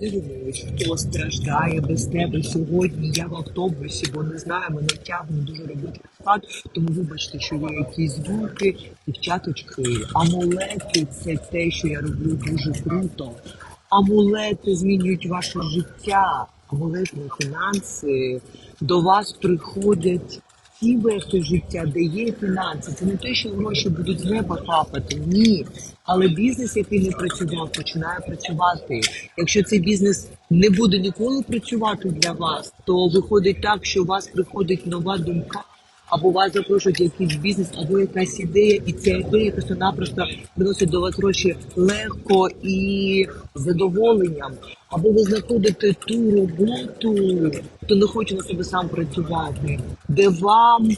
Дивимось, хто страждає без тебе сьогодні. Я в автобусі, бо не знаю, мене тягне дуже робити склад. Тому вибачте, що є якісь звуки, дівчаточки. Амулети це те, що я роблю дуже круто. Амулети змінюють ваше життя. Амулетні фінанси до вас приходять вехи життя, де є фінанси. Це не те, що гроші будуть неба капати. Ні. Але бізнес, який не працював, починає працювати. Якщо цей бізнес не буде ніколи працювати для вас, то виходить так, що у вас приходить нова думка, або вас запрошують якийсь бізнес, або якась ідея, і ця ідея просто-напросто приносить до вас гроші легко і задоволенням. Або ви знаходите ту роботу, хто не хоче на себе сам працювати, де вам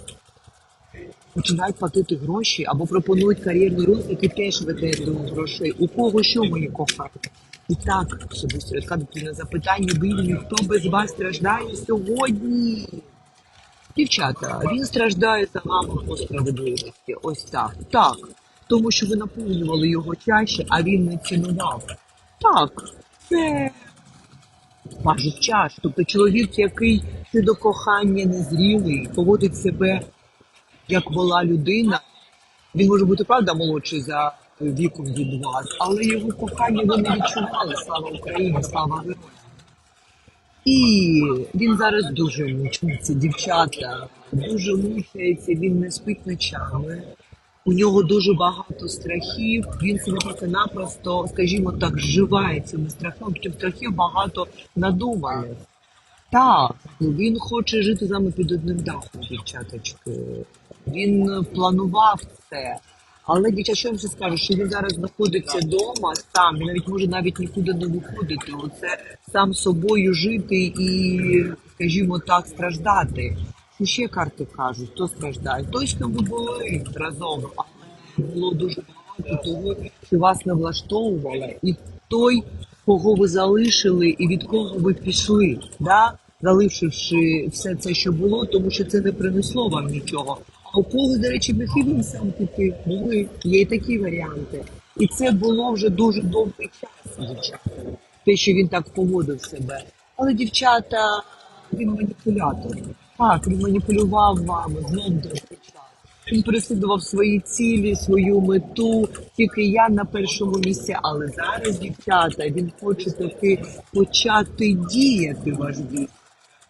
починають платити гроші або пропонують кар'єрний рост, який теж веде до грошей. У кого що мої кохані? І так, особисто відкладати запитання бідні, хто без вас страждає сьогодні? Дівчата, він страждає за вами по справедливості. Ось так. Так. Тому що ви наповнювали його чаще, а він не цінував. Так, це важить час. Тобто чоловік, який щодо кохання незрілий, поводить себе як була людина. Він може бути правда молодший за віком від вас, але його кохання ви не відчували. Слава Україні, слава героям. І він зараз дуже мучиться, дівчата, дуже мучається, він не спить ночами. У нього дуже багато страхів. Він себе просто-напросто, скажімо так, зживає цими страхами, хоча страхів багато надуманих. Так, він хоче жити з нами під одним дахом, дівчаточки. Він планував це. Але дівчат, що я ще скажу, що він зараз знаходиться вдома сам, він навіть може навіть нікуди не виходити. Оце сам собою жити і, скажімо так, страждати. Що ще карти кажуть, хто страждає? Ким ви були разом, але було дуже багато того, що вас не влаштовувало, і той, кого ви залишили, і від кого ви пішли, да? залишивши все це, що було, тому що це не принесло вам нічого. А у кого, до речі, би він сам піти, були, є і такі варіанти. І це було вже дуже довгий час, дівчата. Те, що він так поводив себе. Але дівчата, він маніпулятор. Так, він маніпулював вами знов довгий час. Він переслідував свої цілі, свою мету. Тільки я на першому місці. Але зараз, дівчата, він хоче таки почати діяти ваш біс.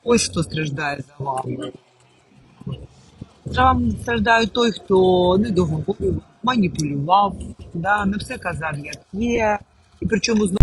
Ось хто страждає за вами. Там страждає той, хто не договорив, маніпулював, да, не все казав, як є. І причому знову